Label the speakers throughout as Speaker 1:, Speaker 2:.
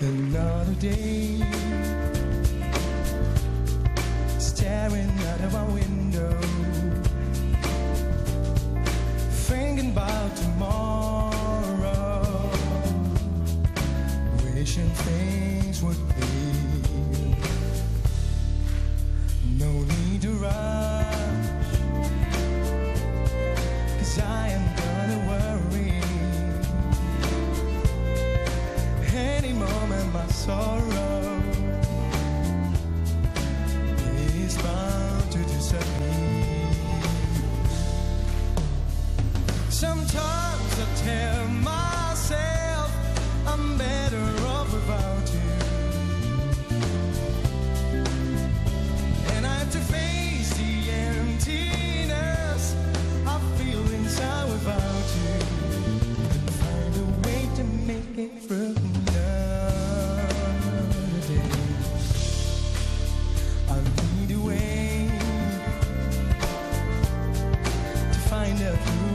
Speaker 1: Another day, staring out of our window, thinking about tomorrow, wishing things would be. No need to rush,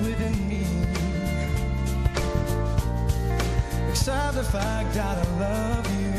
Speaker 1: within me. Accept the fact that I love you.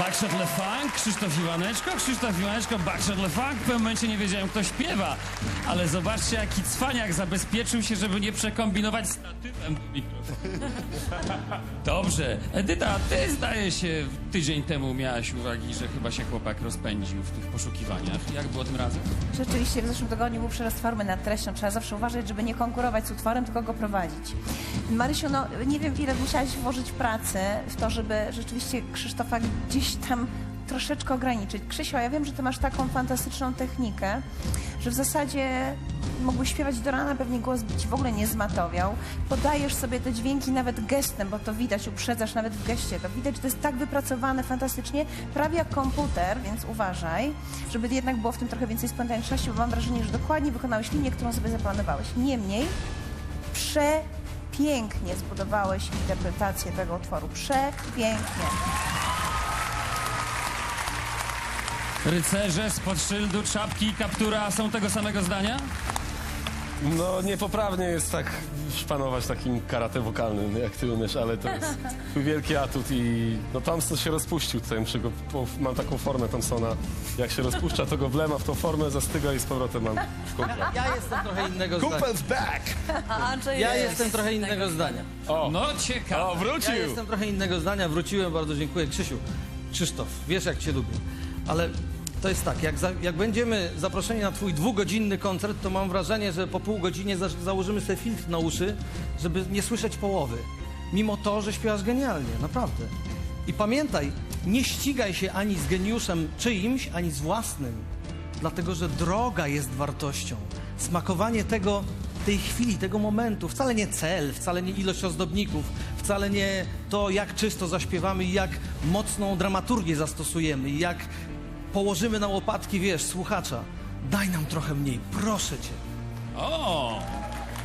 Speaker 2: Backshot Le Funk, Krzysztof Iwaneczko, Krzysztof Iwaneczko, Backshot Le Funk. W pewnym momencie nie wiedziałem, kto śpiewa, ale zobaczcie, jaki cwaniak zabezpieczył się, żeby nie przekombinować statywem do mikrofonu. Dobrze. Edyta, ty zdaje się tydzień temu miałaś uwagi, że chyba się chłopak rozpędził w tych poszukiwaniach. Jak było tym razem?
Speaker 3: Rzeczywiście w zeszłym tygodniu był przerost formy nad treścią. Trzeba zawsze uważać, żeby nie konkurować z utworem, tylko go prowadzić. Marysiu, no nie wiem ile musiałaś włożyć pracy w to, żeby rzeczywiście Krzysztofa gdzieś tam troszeczkę ograniczyć. Krzysio, ja wiem, że ty masz taką fantastyczną technikę, że w zasadzie mógłbyś śpiewać do rana, pewnie głos by ci w ogóle nie zmatowiał. Podajesz sobie te dźwięki nawet gestem, bo to widać, uprzedzasz nawet w geście. To widać, że to jest tak wypracowane fantastycznie, prawie jak komputer, więc uważaj, żeby jednak było w tym trochę więcej spontaniczności, bo mam wrażenie, że dokładnie wykonałeś linię, którą sobie zaplanowałeś. Niemniej, przepięknie zbudowałeś interpretację tego utworu. Przepięknie.
Speaker 2: Rycerze spod szyldu, czapki, kaptura są tego samego zdania?
Speaker 4: No niepoprawnie jest tak szpanować takim karate wokalnym, jak ty umiesz, ale to jest twój wielki atut i no tam się rozpuścił tutaj, muszę go, mam taką formę Thompsona, jak się rozpuszcza, to go wlema w tą formę, zastyga i z powrotem mam kumpla.
Speaker 5: Ja jestem trochę innego zdania.
Speaker 4: Kumpel's back!
Speaker 5: Ja jestem trochę innego zdania.
Speaker 2: No ciekawe.
Speaker 4: O, wrócił!
Speaker 5: Ja jestem trochę innego zdania, wróciłem, bardzo dziękuję. Krzysiu, Krzysztof, wiesz jak cię lubię, ale to jest tak, jak, za, jak będziemy zaproszeni na twój dwugodzinny koncert, to mam wrażenie, że po pół godzinie za, założymy sobie filtr na uszy, żeby nie słyszeć połowy. Mimo to, że śpiewasz genialnie, naprawdę. I pamiętaj, nie ścigaj się ani z geniuszem czyimś, ani z własnym. Dlatego, że droga jest wartością. Smakowanie tego, tej chwili, tego momentu, wcale nie cel, wcale nie ilość ozdobników, wcale nie to, jak czysto zaśpiewamy i jak mocną dramaturgię zastosujemy, jak położymy na łopatki, wiesz, słuchacza. Daj nam trochę mniej, proszę cię.
Speaker 2: O!